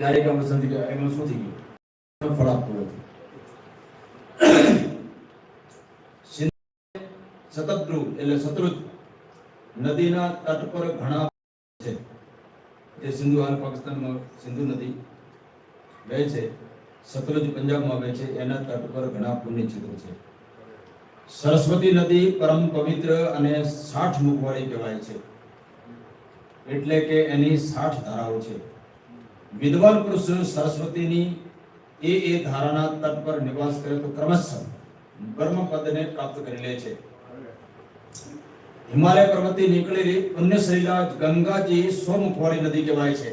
ક્યારેક આમ વસંત ગયા એમાં શું થઈ ગયું? ફળ આપતું નથી. શતદ્રુ એટલે શત્રુજ નદીના તટ પર ઘણા છે. જે સિંધુ હાલ પાકિસ્તાનમાં સિંધુ નદી વહે છે. સતલુજ પંજાબમાં વહે છે. એના તટ પર ઘણા પુણ્ય ચિત્રો છે. સરસ્વતી નદી પરમ પવિત્ર અને સાઠ મુખવાળી કહેવાય છે. એટલે કે એની સાઠ ધારાઓ છે. વિદ્વાન પુરુષ સરસ્વતીની એ એ ધારાના તટ પર નિવાસ કરે તો ક્રમશઃ બ્રહ્મ પદને પ્રાપ્ત કરી લે છે. હિમાલય પર્વતથી નીકળેલી પુણ્યશૈલા ગંગાજી સોમુખવાળી નદી કહેવાય છે.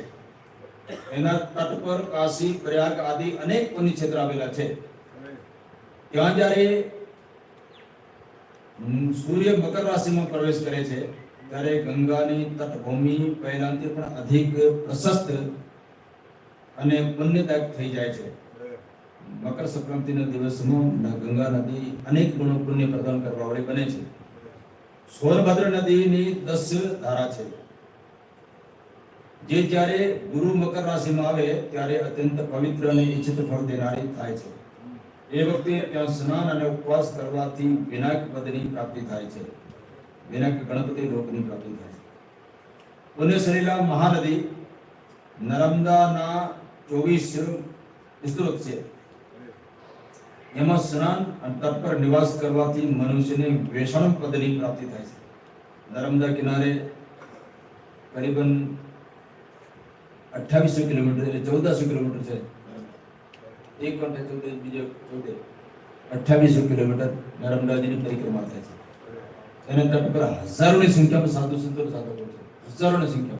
એના તટ પર કાશી, પ્રયાગ આદિ અનેક પુણ્ય ક્ષેત્ર આવેલા છે. ત્યાં જ્યારે સૂર્ય મકર રાશિમાં પ્રવેશ કરે છે, ત્યારે ગંગાની તટભૂમિ પહેલાથી પણ અધિક પ્રશસ્ત અને પુણ્યદાયક થઈ જાય છે. મકર સંક્રાંતિના દિવસમાં ગંગા નદી અનેક ગુણો પુણ્ય પ્રદાન કરવાવાળી બને છે. સોનભદ્ર નદીની દસ ધારા છે. જે જ્યારે ગુરુ મકર રાશિમાં આવે ત્યારે અત્યંત પવિત્ર અને ઈચ્છિત ફળ દેનારી થાય છે. એ વખતે ત્યાં સ્નાન અને ઉપવાસ કરવાથી વિનાયક પદની પ્રાપ્તિ થાય છે. વિનાયક ગણપતિ લોકની પ્રાપ્તિ થાય છે. પુણ્યશલીલા મહાનદી નર્મદાના ચોવીસ વિસ્તૃત છે. એમાં સ્નાન અને તટ પર નિવાસ કરવાથી મનુષ્યને વેષણ પદની પ્રાપ્તિ થાય છે. નર્મદા કિનારે કરીબન અઠ્ઠાવીસો કિલોમીટર એટલે ચૌદસો કિલોમીટર છે. એક ઘંટે ચૌદ, બીજો ચૌદ. અઠ્ઠાવીસો કિલોમીટર નર્મદાજીની પરિક્રમા થાય છે. એના તટ પર હજારોની સંખ્યામાં સાધુ સંતો સાધકો છે. હજારોની સંખ્યા